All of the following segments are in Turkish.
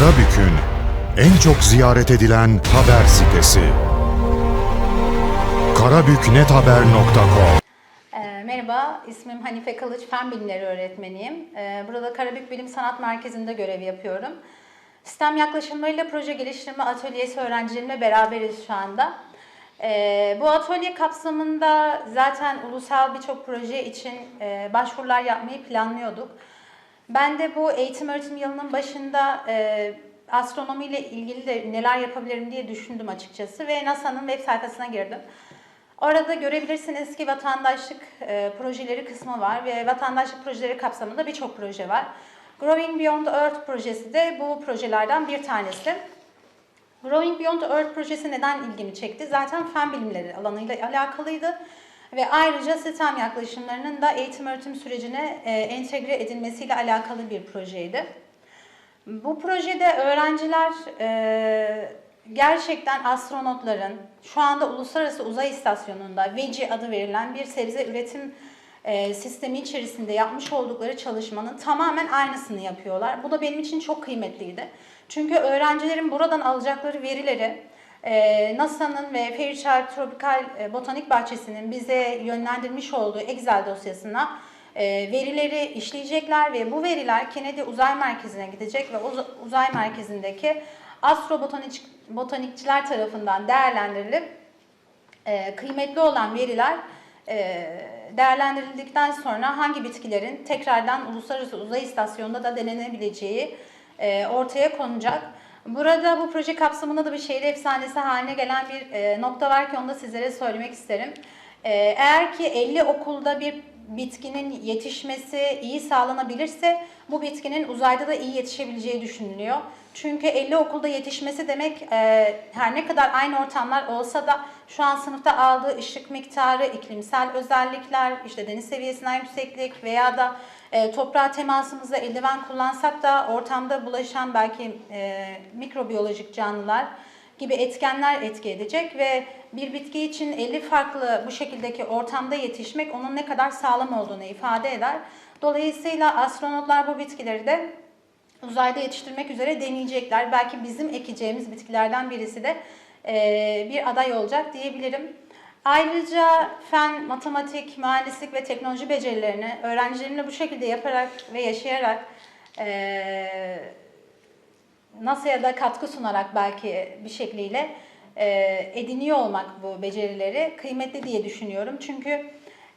Karabük'ün en çok ziyaret edilen haber sitesi. karabüknethaber.com Ee, Merhaba, ismim Hanife Kılıç, Fen Bilimleri öğretmeniyim. Ee, Burada Karabük Bilim Sanat Merkezi'nde görev yapıyorum. Sistem yaklaşımlarıyla proje geliştirme atölyesi öğrencilerimle beraberiz şu anda. Ee, Bu atölye kapsamında zaten ulusal birçok proje için e, başvurular yapmayı planlıyorduk. Ben de bu eğitim öğretim yılının başında e, astronomiyle ilgili de neler yapabilirim diye düşündüm açıkçası ve NASA'nın web sayfasına girdim. Orada görebilirsiniz ki vatandaşlık e, projeleri kısmı var ve vatandaşlık projeleri kapsamında birçok proje var. Growing Beyond Earth projesi de bu projelerden bir tanesi. Growing Beyond Earth projesi neden ilgimi çekti? Zaten fen bilimleri alanıyla alakalıydı. Ve ayrıca sistem yaklaşımlarının da eğitim öğretim sürecine e, entegre edilmesiyle alakalı bir projeydi. Bu projede öğrenciler e, gerçekten astronotların şu anda Uluslararası Uzay İstasyonu'nda VECI adı verilen bir sebze üretim e, sistemi içerisinde yapmış oldukları çalışmanın tamamen aynısını yapıyorlar. Bu da benim için çok kıymetliydi. Çünkü öğrencilerin buradan alacakları verileri e, NASA'nın ve Fairchild Tropikal e, Botanik Bahçesi'nin bize yönlendirmiş olduğu Excel dosyasına e, verileri işleyecekler ve bu veriler Kennedy Uzay Merkezi'ne gidecek ve uz- uzay merkezindeki astrobotanik botanikçiler tarafından değerlendirilip e, kıymetli olan veriler değerlendirildikten sonra hangi bitkilerin tekrardan Uluslararası Uzay İstasyonu'nda da denenebileceği ortaya konacak. Burada bu proje kapsamında da bir şehir efsanesi haline gelen bir e, nokta var ki onu da sizlere söylemek isterim. E, eğer ki 50 okulda bir bitkinin yetişmesi iyi sağlanabilirse bu bitkinin uzayda da iyi yetişebileceği düşünülüyor. Çünkü 50 okulda yetişmesi demek e, her ne kadar aynı ortamlar olsa da şu an sınıfta aldığı ışık miktarı, iklimsel özellikler, işte deniz seviyesinden yükseklik veya da e, toprağa temasımızda eldiven kullansak da ortamda bulaşan belki e, mikrobiyolojik canlılar gibi etkenler etki edecek ve bir bitki için 50 farklı bu şekildeki ortamda yetişmek onun ne kadar sağlam olduğunu ifade eder. Dolayısıyla astronotlar bu bitkileri de uzayda yetiştirmek üzere deneyecekler. Belki bizim ekeceğimiz bitkilerden birisi de e, bir aday olacak diyebilirim. Ayrıca fen, matematik, mühendislik ve teknoloji becerilerini öğrencilerimle bu şekilde yaparak ve yaşayarak e, NASA'ya da katkı sunarak belki bir şekliyle e, ediniyor olmak bu becerileri kıymetli diye düşünüyorum. Çünkü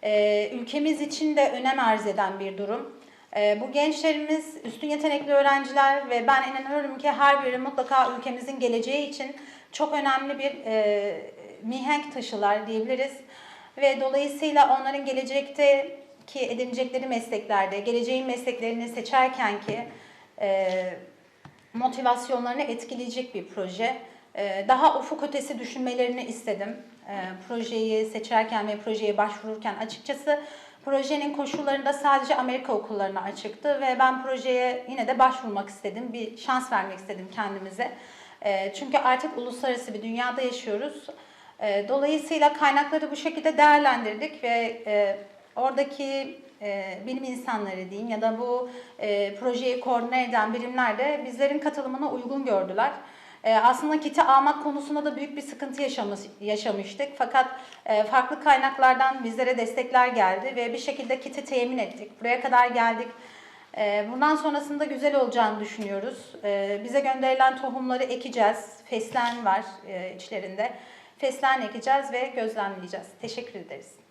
e, ülkemiz için de önem arz eden bir durum. E, bu gençlerimiz üstün yetenekli öğrenciler ve ben inanıyorum ki her biri mutlaka ülkemizin geleceği için çok önemli bir mihenk taşılar diyebiliriz. Ve dolayısıyla onların gelecekte ki edinecekleri mesleklerde, geleceğin mesleklerini seçerken ki motivasyonlarını etkileyecek bir proje. Ee, Daha ufuk ötesi düşünmelerini istedim. Ee, Projeyi seçerken ve projeye başvururken açıkçası projenin koşullarında sadece Amerika okullarına açıktı ve ben projeye yine de başvurmak istedim. Bir şans vermek istedim kendimize. Ee, Çünkü artık uluslararası bir dünyada yaşıyoruz. Dolayısıyla kaynakları bu şekilde değerlendirdik ve e, oradaki e, bilim insanları diyeyim ya da bu e, projeyi koordine eden birimler de bizlerin katılımına uygun gördüler. E, aslında kiti almak konusunda da büyük bir sıkıntı yaşamış, yaşamıştık. Fakat e, farklı kaynaklardan bizlere destekler geldi ve bir şekilde kiti temin ettik. Buraya kadar geldik. Bundan sonrasında güzel olacağını düşünüyoruz. Bize gönderilen tohumları ekeceğiz. Fesleğen var içlerinde. Fesleğen ekeceğiz ve gözlemleyeceğiz. Teşekkür ederiz.